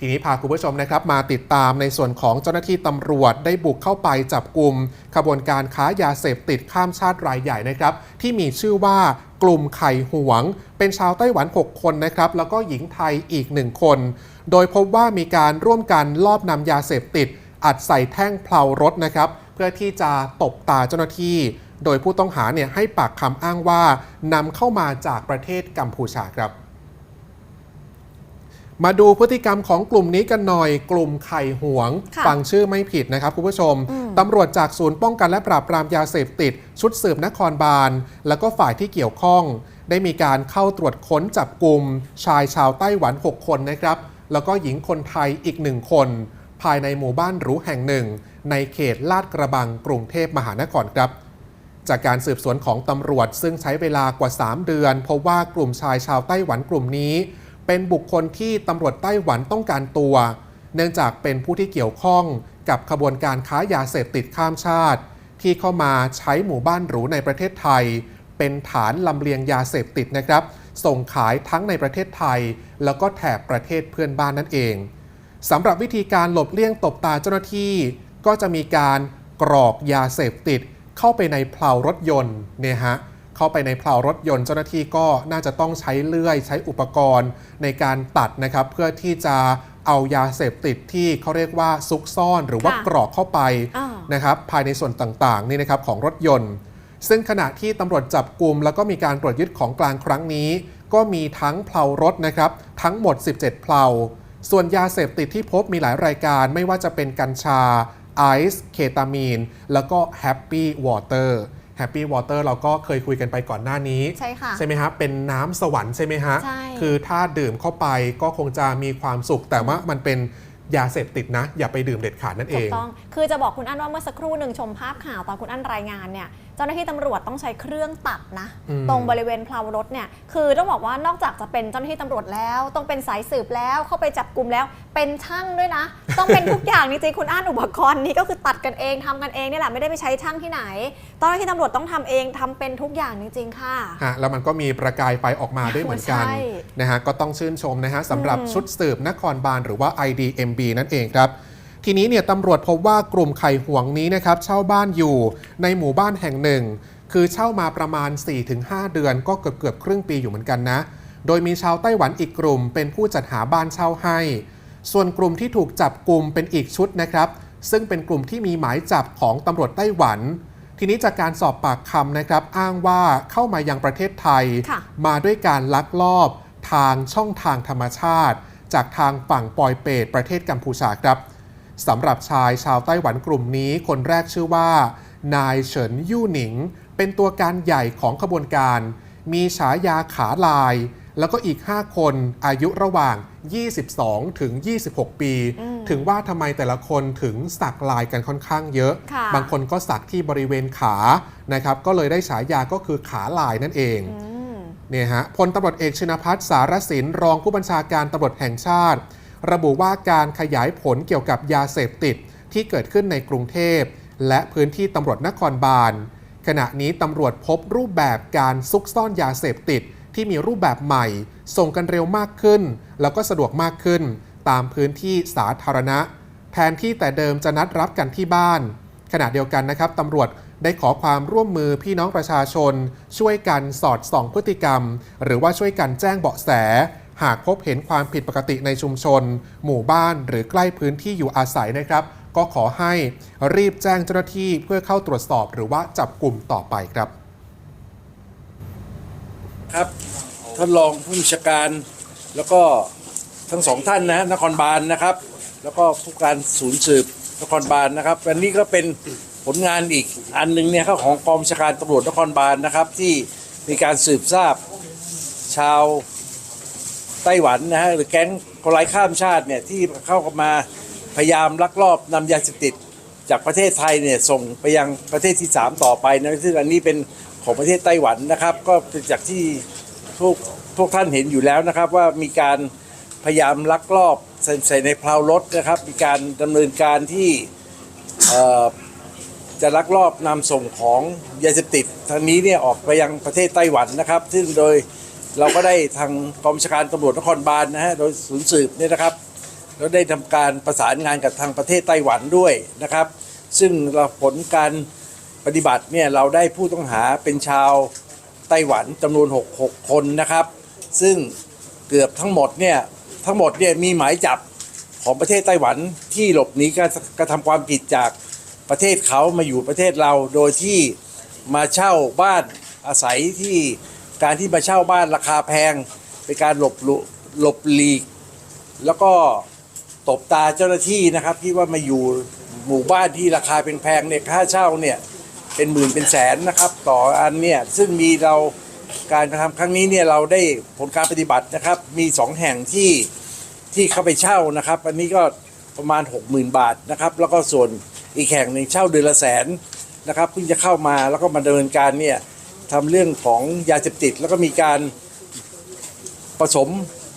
ทีนี้พาคุณผู้ชมนะครับมาติดตามในส่วนของเจ้าหน้าที่ตำรวจได้บุกเข้าไปจับกลุ่มขบวนการค้ายาเสพติดข้ามชาติรายใหญ่นะครับ ที่มีชื่อว่ากลุ่มไข่หวง เป็นชาวไต้หวัน 6 คนนะครับ แล้วก็หญิงไทยอีก 1 คน โดยพบว่ามีการร่วมกันลอบนำยาเสพติด อัดใส่แท่งเพลารถนะครับ เพื่อที่จะตบตาเจ้าหน้าที่ โดยผู้ต้องหาเนี่ยให้ปากคำอ้างว่านำเข้ามาจากประเทศกัมพูชาครับ มาดูพฤติกรรมของกลุ่มนี้กันหน่อย กลุ่มไข่หวงค่ะฟังชื่อไม่ผิดนะครับคุณผู้ชมตำรวจจากศูนย์ป้องกันและปราบปรามยาเสพติด ชุดสืบนครบาล แล้วก็ฝ่ายที่เกี่ยวข้อง ได้มีการเข้าตรวจค้นจับกลุ่มชายชาวไต้หวัน 6 คนนะครับ แล้วก็หญิงคนไทยอีกหนึ่งคน ภายในหมู่บ้านหรูแห่งหนึ่ง ในเขตลาดกระบังกรุงเทพมหานครครับจากการสืบสวนของตำรวจซึ่งใช้เวลากว่า 3 เดือน พบว่ากลุ่มชายชาวไต้หวันกลุ่มนี้ เป็นบุคคลที่ตำรวจไต้หวันต้องการตัว เนื่องจากเป็นผู้ที่เกี่ยวข้องกับขบวนการค้ายาเสพติดข้ามชาติ ที่เข้ามาใช้หมู่บ้านหรูในประเทศไทย เป็นฐานลำเลียงยาเสพติดนะครับ ส่งขายทั้งในประเทศไทย แล้วก็แถบประเทศเพื่อนบ้านนั่นเองสำหรับวิธีการหลบเลี่ยงตบตาเจ้าหน้าที่ ก็จะมีการกรอกยาเสพติดเข้าไปในเพลารถยนต์เนี่ยฮะ เข้าไปในเพลารถยนต์เจ้าหน้าที่ก็น่าจะต้องใช้เลื่อยใช้อุปกรณ์ในการตัดนะครับ เพื่อที่จะเอายาเสพติดที่เขาเรียกว่าซุกซ่อนหรือว่าค่ะกรอกเข้าไปอ่านะครับภายในส่วนต่างๆนี่นะครับของรถยนต์ ซึ่งขณะที่ตำรวจจับกลุ่มแล้วก็มีการตรวจยึดของกลางครั้งนี้ ก็มีทั้งเพลารถนะครับ ทั้งหมด 17 เพลาส่วนยาเสพติดที่พบมีหลายรายการไม่ว่าจะเป็นกัญชาไอซ์เคตามีน แล้วก็แฮปปี้วอเตอร์ แฮปปี้วอเตอร์เราก็เคยคุยกันไปก่อนหน้านี้ ใช่ค่ะ ใช่ไหมฮะ เป็นน้ำสวรรค์ใช่ไหมฮะ ใช่ คือถ้าดื่มเข้าไปก็คงจะมีความสุข แต่ว่ามันเป็นยาเสพติดนะ อย่าไปดื่มเด็ดขาดนั่นเอถูกงต้อง คือจะบอกคุณอั้นว่าเมื่อสักครู่หนึ่งชมภาพข่าวตอนคุณอั้นรายงานเนี่ย เจ้าหน้าที่ตำรวจต้องใช้เครื่องตัดนะ อืม ตรงบริเวณเพลารถเนี่ยคือต้องบอกว่านอกจากจะเป็นเจ้าหน้าที่ตำรวจแล้ว ต้องเป็นสายสืบแล้วเข้าไปจับกลุ่มแล้ว เป็นช่างด้วยนะ ต้องเป็นทุกอย่างจริงๆคุณอั้นอุปกรณ์นี้ก็คือตัดกันเองทำกันเองนี่แหละไม่ได้ไปใช้ช่างที่ไหนเจ้าหน้าที่ตำรวจต้องทำเองทำเป็นทุกอย่างจริงๆค่ะ ฮะแล้วมันก็มีประกายไฟออกมาด้วยเหมือนกันใช่ นะฮะก็ต้องชื่นชมนะฮะสำหรับอืมชุดสืบนครบาลหรือว่า IDMB นั่นเองครับ ทีนี้เนี่ยตำรวจพบว่ากลุ่มไข่หวงนี้นะครับเช่าบ้านอยู่ในหมู่บ้านแห่งหนึ่ง คือเช่ามาประมาณ 4-5 เดือนก็เกือบเกือบๆครึ่งปีอยู่เหมือนกันนะ โดยมีชาวไต้หวันอีกกลุ่ม เป็นผู้จัดหาบ้านเช่าให้ ส่วนกลุ่มที่ถูกจับกลุ่มเป็นอีกชุดนะครับ ซึ่งเป็นกลุ่มที่มีหมายจับของตำรวจไต้หวันทีนี้จากการสอบปากคำนะครับ อ้างว่าเข้ามายังประเทศไทยค่ะมาด้วยการลักลอบทางช่องทางธรรมชาติ จากทางฝั่งปอยเปตประเทศกัมพูชาครับ สำหรับชายชาวไต้หวันกลุ่มนี้ คนแรกชื่อว่า นายเฉินยู่หนิง เป็นตัวการใหญ่ของขบวนการ มีฉายาขาลาย แล้วก็อีก 5 คนอายุระหว่าง 22 ถึง 26 ปีอืมถึงว่าทำไมแต่ละคนถึงสักลายกันค่อนข้างเยอะค่ะบางคนก็สักที่บริเวณขานะครับ ก็เลยได้ฉายาก็คือขาลายนั่นเองอืมเนี่ยฮะพลตำรวจเอกชินพัฒน์สารสินรองผู้บัญชาการตำรวจแห่งชาติ ระบุว่าการขยายผลเกี่ยวกับยาเสพติดที่เกิดขึ้นในกรุงเทพ และพื้นที่ตำรวจนครบาล ขณะนี้ตำรวจพบรูปแบบการซุกซ่อนยาเสพติดที่มีรูปแบบใหม่ ส่งกันเร็วมากขึ้น แล้วก็สะดวกมากขึ้น ตามพื้นที่สาธารณะ แทนที่แต่เดิมจะนัดรับกันที่บ้าน ขณะเดียวกันนะครับตำรวจได้ขอความร่วมมือพี่น้องประชาชน ช่วยกันสอดส่องพฤติกรรม หรือว่าช่วยกันแจ้งเบาะแส หากพบเห็นความผิดปกติในชุมชน หมู่บ้านหรือใกล้พื้นที่อยู่อาศัยนะครับ ก็ขอให้รีบแจ้งเจ้าหน้าที่เพื่อเข้าตรวจสอบหรือว่าจับกลุ่มต่อไปครับ ครับท่านรองผู้บัญชาการแล้วก็ทั้งสองท่านนะนครบาลนะครับ แล้วก็ผู้การศูนย์สืบนครบาลนะครับวันนี้ก็เป็นผลงานอีกอันหนึ่งเนี่ยของกองบัญชาการตำรวจนครบาลนะครับ ที่มีการสืบทราบชาว ไต้หวันนะฮะหรือแก๊งคนไร้ข้ามชาติเนี่ยที่เข้ามาพยายามลักลอบนำยาเสพติด จากประเทศไทยเนี่ยส่งไปยังประเทศที่ 3 ต่อไปนะซึ่งอันนี้เป็นของประเทศไต้หวันนะครับ ก็เป็นจากที่พวกพวกท่านเห็นอยู่แล้วนะครับ ว่ามีการพยายามลักลอบใส่ใส่ในพลารถนะครับ มีการดำเนินการที่เอ่อ จะลักลอบนำส่งของยาเสพติดทางนี้เนี่ยออกไปยังประเทศไต้หวันนะครับ ซึ่งโดย เราก็ได้ทางกองบัญชาการตำรวจนครบาลนะฮะโดยศูนย์สืบเนี่ยนะครับแล้วได้ทำการประสานงานกับทางประเทศไต้หวันด้วยนะครับ ซึ่งเราผลการปฏิบัติเนี่ยเราได้ผู้ต้องหาเป็นชาวไต้หวันจำนวน 6 6 คนนะครับ ซึ่งเกือบทั้งหมดเนี่ยทั้งหมดเนี่ยมีหมายจับของประเทศไต้หวันที่หลบหนีการกระทำความผิดจากประเทศเขามาอยู่ประเทศเราโดยที่มาเช่าบ้านอาศัยที่ การที่มาเช่าบ้านราคาแพง เป็นการหลบหลุหลบหลีก แล้วก็ตบตาเจ้าหน้าที่นะครับที่ว่ามาอยู่หมู่บ้านที่ราคาเป็นแพงเนี่ยค่าเช่าเนี่ยเป็นหมื่นเป็นแสนนะครับ ต่ออันเนี่ยซึ่งมีเราการกระทำครั้งนี้เนี่ยเราได้ผลการปฏิบัตินะครับ มีสองแห่งที่ที่เข้าไปเช่านะครับ อันนี้ก็ประมาณ 60,000 บาทนะครับ แล้วก็ส่วนอีกแห่งหนึ่งเช่าเดือนละแสนนะครับเพิ่งจะเข้ามาแล้วก็มาดำเนินการเนี่ย ทำเรื่องของยาเสพติด แล้วก็มีการผสม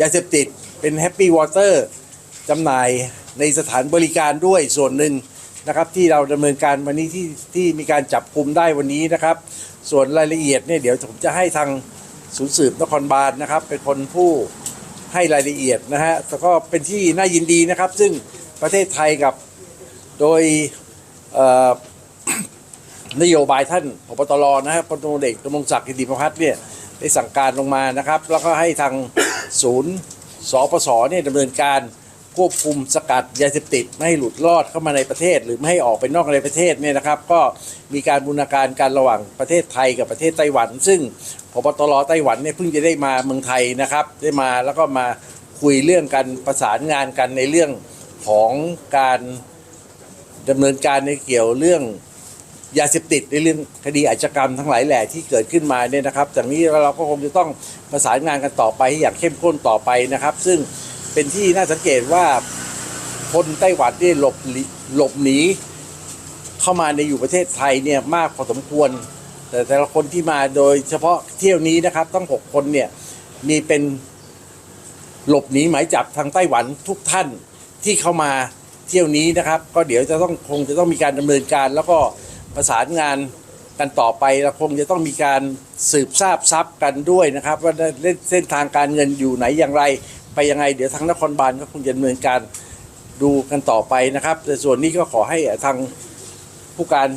ยาเสพติด เป็นแฮปปี้วอเตอร์จำหน่ายในสถานบริการด้วยส่วนหนึ่งนะครับ ที่เราดำเนินการวันนี้ที่ที่มีการจับกลุ่มได้วันนี้นะครับ ส่วนรายละเอียดเนี่ยเดี๋ยวผมจะให้ทางศูนย์สืบนครบาลนะครับ เป็นคนผู้ให้รายละเอียดนะฮะแล้วก็เป็นที่น่ายินดีนะครับ ซึ่งประเทศไทยกับโดยเอ่อ นโยบายท่านพบตรนะครับพลตำรวจเอกดำรงศักดิ์กิติประพัฒน์เนี่ยได้สั่งการลงมานะครับ แล้วก็ให้ทางศูนย์สปสเนี่ยดำเนินการควบคุมสกัดยาเสพติดไม่ให้หลุดรอดเข้ามาในประเทศ หรือไม่ให้ออกไปนอกในประเทศเนี่ยนะครับ ก็มีการบูรณาการการระหว่างประเทศไทยกับประเทศไต้หวัน ซึ่งพบตรไต้หวันเนี่ยเพิ่งจะได้มาเมืองไทยนะครับ ได้มาแล้วก็มาคุยเรื่องกันประสานงานกันในเรื่องของการดำเนินการในเกี่ยวเรื่อง ยาเสพติดในเรื่องคดีอาชญากรรมทั้งหลายแหล่ที่เกิดขึ้นมาเนี่ยนะครับจากนี้เราก็คงจะต้องประสานงานกันต่อไปอย่างเข้มข้นต่อไปนะครับ ซึ่งเป็นที่น่าสังเกตว่าคนไต้หวันที่หลบหลีหลบหนีเข้ามาในอยู่ประเทศไทยเนี่ยมากพอสมควร แต่แต่ละคนที่มาโดยเฉพาะเที่ยวนี้นะครับต้องหกคนเนี่ยมีเป็นหลบหนีหมายจับทางไต้หวันทุกท่านที่เข้ามาเที่ยวนี้นะครับ ก็เดี๋ยวจะต้องคงจะต้องมีการดำเนินการแล้วก็ ประสานงานกันต่อไปเราคงจะต้องมีการสืบทราบทรัพย์กันด้วยนะครับ ว่าเส้นทางการเงินอยู่ไหนอย่างไร ไปยังไง เดี๋ยวทางนครบาลก็คงจะดำเนินการดูกันต่อไปนะครับ แต่ส่วนนี้ก็ขอให้ทางผู้การ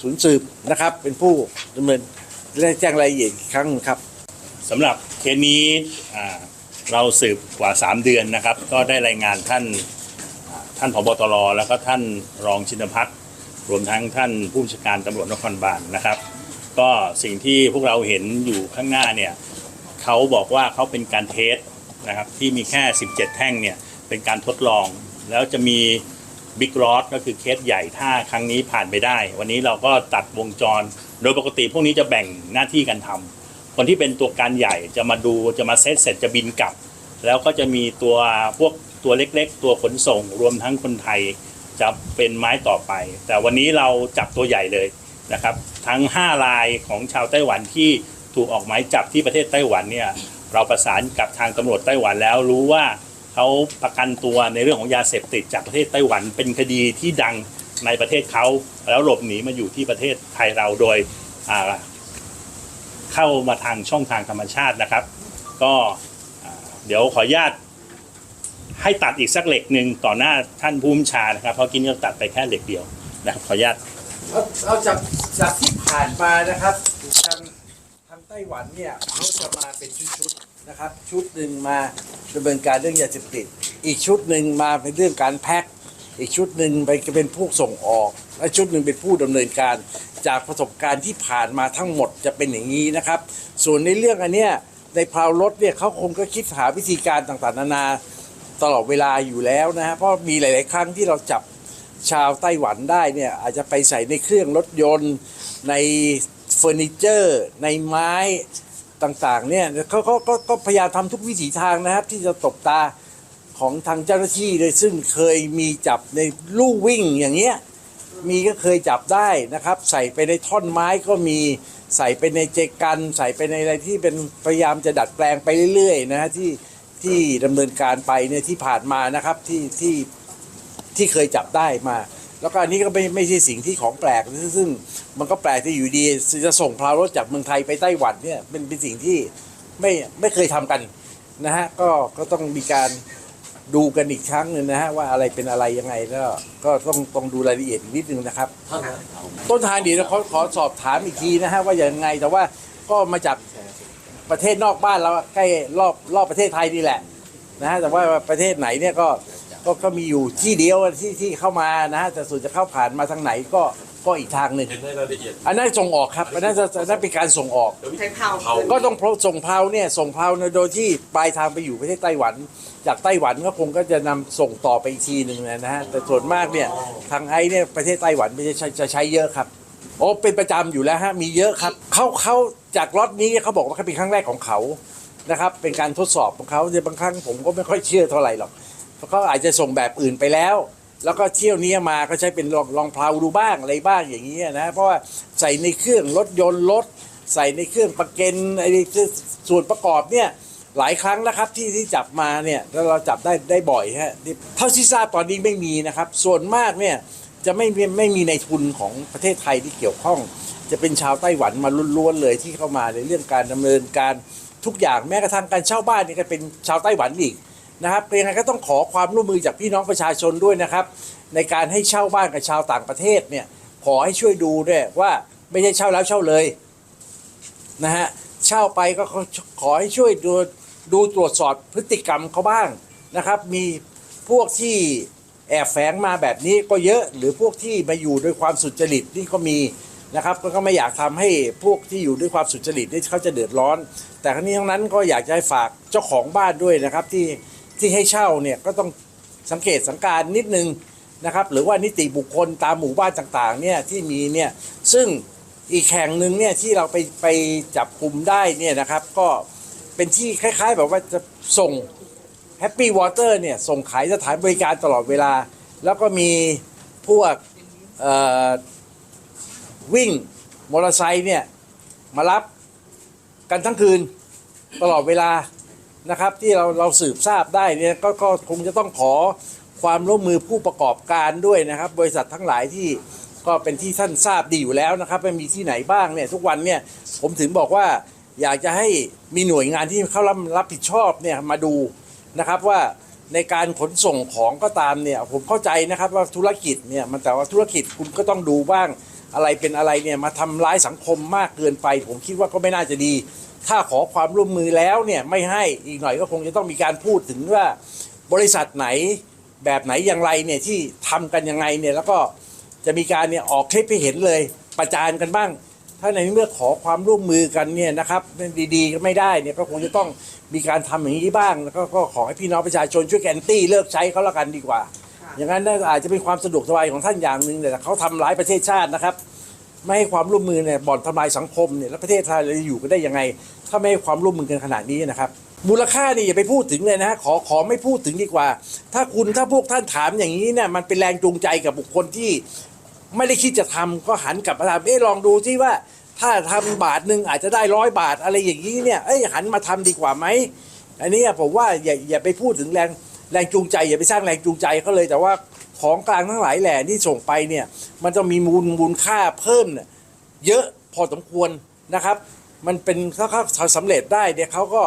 ศูนย์สืบนะครับ เป็นผู้ดำเนินและแจ้งรายละเอียดอีกครั้งหนึ่งครับสำหรับเคสนี้อ่าเราสืบกว่า 3 เดือนนะครับ ก็ได้รายงานท่านท่านผบตรแล้วก็ท่านรองชินพัฒน์ รวมทั้งท่านผู้บัญชาการตำรวจนครบาลนะครับ ก็สิ่งที่พวกเราเห็นอยู่ข้างหน้าเนี่ยเขาบอกว่าเขาเป็นการเทสนะครับที่มีแค่ 17 แท่งเนี่ยเป็นการทดลอง แล้วจะมีบิ๊กรอสก็คือเคสใหญ่ถ้าครั้งนี้ผ่านไปได้ วันนี้เราก็ตัดวงจร โดยปกติพวกนี้จะแบ่งหน้าที่กันทำคนที่เป็นตัวการใหญ่จะมาดูจะมาเซตเสร็จจะบินกลับ แล้วก็จะมีตัวพวกตัวเล็กๆ ตัวขนส่งรวมทั้งคนไทย จะเป็นไม้ต่อไป แต่วันนี้เราจับตัวใหญ่เลยนะครับ ทั้ง5รายของชาวไต้หวันที่ถูกออกหมายจับที่ประเทศไต้หวันเนี่ยเราประสานกับทางตำรวจไต้หวันแล้วรู้ว่าเขาประกันตัวในเรื่องของยาเสพติดจากประเทศไต้หวัน เป็นคดีที่ดังในประเทศเขาแล้วหลบหนีมาอยู่ที่ประเทศไทยเราโดยเข้ามาทางช่องทางธรรมชาตินะครับ ก็เดี๋ยวขออนุญาต ให้ตัดอีกสักเหล็กหนึ่งต่อหน้าท่านผู้บัญชานะครับ เพราะกินเราตัดไปแค่เหล็กเดียวนะครับขออนุญาตเราจากจากที่ผ่านมานะครับทางทางไต้หวันเนี่ยเขาจะมาเป็นชุดๆนะครับ ชุดหนึ่งมาดำเนินการเรื่องยาเสพติด อีกชุดหนึ่งมาเป็นเรื่องการแพ็คอีกชุดหนึ่งไปเป็นผู้ส่งออก และชุดหนึ่งเป็นผู้ดำเนินการ จากประสบการณ์ที่ผ่านมาทั้งหมดจะเป็นอย่างนี้นะครับ ส่วนในเรื่องอันเนี้ยในพราวรถเนี่ยเขาคงก็คิดหาวิธีการต่างๆนานา ตลอดเวลาอยู่แล้วนะฮะเพราะมีหลาย ๆ ครั้งที่เราจับชาวไต้หวันได้เนี่ยอาจจะไปใส่ในเครื่องรถยนต์ ในเฟอร์นิเจอร์ ในไม้ต่างๆเนี่ยเขาเขาก็ก็พยายามทำทุกวิถีทางนะครับ ที่จะตบตาของทางเจ้าหน้าที่เลยซึ่งเคยมีจับในลู่วิ่งอย่างเงี้ยมีก็เคยจับได้นะครับ ใส่ไปในท่อนไม้ก็มีใส่ไปในเจกัน ใส่ไปในอะไรที่เป็นพยายามจะดัดแปลงไปเรื่อยๆนะฮะที่ ที่ดำเนินการไปเนี่ยที่ผ่านมานะครับที่ที่ที่เคยจับได้มา แล้วก็อันนี้ก็ไม่ไม่ใช่สิ่งที่ของแปลกซึ่งมันก็แปลกที่อยู่ดีจะส่งพลารถจากเมืองไทยไปไต้หวันเนี่ยเป็นเป็นสิ่งที่ไม่ไม่เคยทำกันนะฮะก็ก็ต้องมีการดูกันอีกครั้งหนึงนะฮะว่าอะไรเป็นอะไรยังไงแล้วก็ต้องต้องดูรายละเอียดอีกนิดนึงนะครับ ต้นทางเดี๋ยวเขาขอสอบถามอีกทีนะฮะว่าอย่างไงแต่ว่าก็มาจาก ประเทศนอกบ้านเราใกล้รอบรอบประเทศไทยนี่แหละนะฮะแต่ว่าประเทศไหนเนี่ยก็ก็ก็มีอยู่ที่เดียวที่ที่เข้ามานะฮะแต่ส่วนจะเข้าผ่านมาทางไหนก็ก็อีกทางหนึ่งเห็นในรายละเอียดอันนั้นส่งออกครับอันนั้นจะอันนั้นเป็นการส่งออก ใช้เผาก็ต้องเพราะส่งเพาเนี่ยส่งเพาเนี่ยโดยที่ปลายทางไปอยู่ประเทศไต้หวัน จากไต้หวันก็คงก็จะนำส่งต่อไปอีกทีหนึ่งนะฮะแต่ส่วนมากเนี่ยทางไอ้เนี่ยประเทศไต้หวันไม่ใช่ใช้จะใช้เยอะครับ โอ้เป็นประจำอยู่แล้วฮะมีเยอะครับเขาเขา จากล็อตนี้เขาบอกว่าเป็นครั้งแรกของเขานะครับ เป็นการทดสอบของเขาในบางครั้งผมก็ไม่ค่อยเชื่อเท่าไหร่หรอกเพราะเขาอาจจะส่งแบบอื่นไปแล้ว แล้วก็เที่ยวนี้มาก็ใช้เป็นลองลองเพลาดูบ้างอะไรบ้างอย่างนี้นะเพราะว่าใส่ในเครื่องรถยนต์รถใส่ในเครื่องประเก็นไอ้ส่วนประกอบเนี่ยหลายครั้งนะครับที่ที่จับมาเนี่ยแล้วเราจับได้ได้บ่อยฮะเท่าที่ทราบตอนนี้ไม่มีนะครับ ส่วนมากเนี่ยจะไม่มีไม่มีในทุนของประเทศไทยที่เกี่ยวข้อง จะเป็นชาวไต้หวันมาล้วนๆเลยที่เข้ามาในเรื่องการดำเนินการทุกอย่างแม้กระทั่งการเช่าบ้านนี่ก็เป็นชาวไต้หวันอีกนะครับเป็นยังไงก็ต้องขอความร่วมมือจากพี่น้องประชาชนด้วยนะครับ ในการให้เช่าบ้านกับชาวต่างประเทศเนี่ยขอให้ช่วยดูด้วยว่าไม่ใช่เช่าแล้วเช่าเลยนะฮะเช่าไปก็ขอขอให้ช่วยดูดูตรวจสอบพฤติกรรมเขาบ้างนะครับ มีพวกที่แอบแฝงมาแบบนี้ก็เยอะ หรือพวกที่มาอยู่ด้วยความสุจริตนี่ก็มี นะครับก็ไม่อยากทำให้พวกที่อยู่ด้วยความสุจริตนี่เขาจะเดือดร้อน แต่ทั้งนี้ทั้งนั้นก็อยากจะให้ฝากเจ้าของบ้านด้วยนะครับที่ที่ให้เช่าเนี่ยก็ต้องสังเกตสังการนิดนึงนะครับหรือว่านิติบุคคลตามหมู่บ้านต่างๆเนี่ยที่มีเนี่ยซึ่งอีกแห่งหนึ่งเนี่ยที่เราไปไปจับกลุ่มได้เนี่ยนะครับก็เป็นที่คล้าย ๆ แบบว่าจะส่งแฮปปี้วอเตอร์เนี่ยส่งขายสถานบริการตลอดเวลา แล้วก็มีพวกเอ่อ วิ่งมอเตอร์ไซค์เนี่ยมารับกันทั้งคืนตลอดเวลานะครับ ที่เราเราสืบทราบได้เนี่ยก็ก็คงจะต้องขอความร่วมมือผู้ประกอบการด้วยนะครับ บริษัททั้งหลายที่ก็เป็นที่ท่านทราบดีอยู่แล้วนะครับไม่มีที่ไหนบ้างเนี่ยทุกวันเนี่ยผมถึงบอกว่าอยากจะให้มีหน่วยงานที่เขารับรับผิดชอบเนี่ยมาดูนะครับว่าในการขนส่งของก็ตามเนี่ยผมเข้าใจนะครับว่าธุรกิจเนี่ยมันแต่ว่าธุรกิจคุณก็ต้องดูบ้าง อะไรเป็นอะไรเนี่ยมาทำร้ายสังคมมากเกินไป ผมคิดว่าก็ไม่น่าจะดี ถ้าขอความร่วมมือแล้วเนี่ยไม่ให้อีกหน่อยก็คงจะต้องมีการพูดถึงว่าบริษัทไหนแบบไหนอย่างไรเนี่ยที่ทำกันยังไงเนี่ยแล้วก็จะมีการเนี่ยออกคลิปให้เห็นเลยประจานกันบ้าง ถ้าในเมื่อขอความร่วมมือกันเนี่ยนะครับดีๆก็ไม่ได้เนี่ยก็คงจะต้องมีการทำอย่างนี้บ้างแล้วก็ขอให้พี่น้องประชาชนช่วยแอนตี้เลิกใช้เขาละกันดีกว่า อย่างนั้นน่าอาจจะเป็นความสะดวกสบายของท่านอย่างหนึ่งแต่เขาทำร้ายประเทศชาตินะครับ ไม่ให้ความร่วมมือเนี่ยบ่อนทำลายสังคมเนี่ยแล้วประเทศไทยเราจะอยู่กันได้ยังไง ถ้าไม่ให้ความร่วมมือกันขนาดนี้นะครับ มูลค่านี่อย่าไปพูดถึงเลยนะฮะขอขอไม่พูดถึงดีกว่า ถ้าคุณถ้าพวกท่านถามอย่างนี้เนี่ยมันเป็นแรงจูงใจกับบุคคลที่ไม่ได้คิดจะทำก็หันกลับมาทำเอ๊ะลองดูที่ว่าถ้าทำบาทหนึ่งอาจจะได้ร้อยบาทอะไรอย่างนี้เนี่ยเอ้ยหันมาทำดีกว่าไหมอันนี้ผมว่าอย่าอย่าไปพูดถึงแรง แรงจูงใจอย่าไปสร้างแรงจูงใจเขาเลย แต่ว่าของกลางทั้งหลายแหล่ที่ส่งไปเนี่ย มันจะมีมูลมูลค่าเพิ่มเนี่ยเยอะพอสมควรนะครับ มันเป็นถ้าเขาสำเร็จได้เนี่ยเขาก็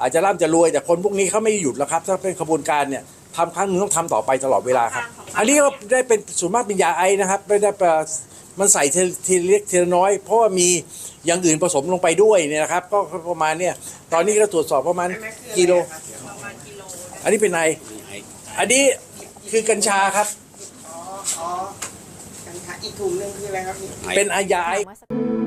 อาจจะร่ำจะรวยแต่คนพวกนี้เขาไม่หยุดแล้วครับ ถ้าเป็นขบวนการเนี่ยทำครั้งหนึงต้องทำต่อไปตลอดเวลาครับ อันนี้ก็ได้เป็นส่วนมากเป็นยาไอนะครับไม่ได้ประมันใส่ทีทีเล็กทีละน้อย เพราะว่ามีอย่างอื่นผสมลงไปด้วยเนี่ยนะครับ ก็ประมาณเนี่ยตอนนี้ก็ตรวจสอบประมาณกิโล อันนี้เป็นไออันนี้คือกัญชาครับ อ๋อ อ๋อ กัญชาอีกถุงหนึงคืออะไรครับพี่ เป็นอายาไอเมื่อสัก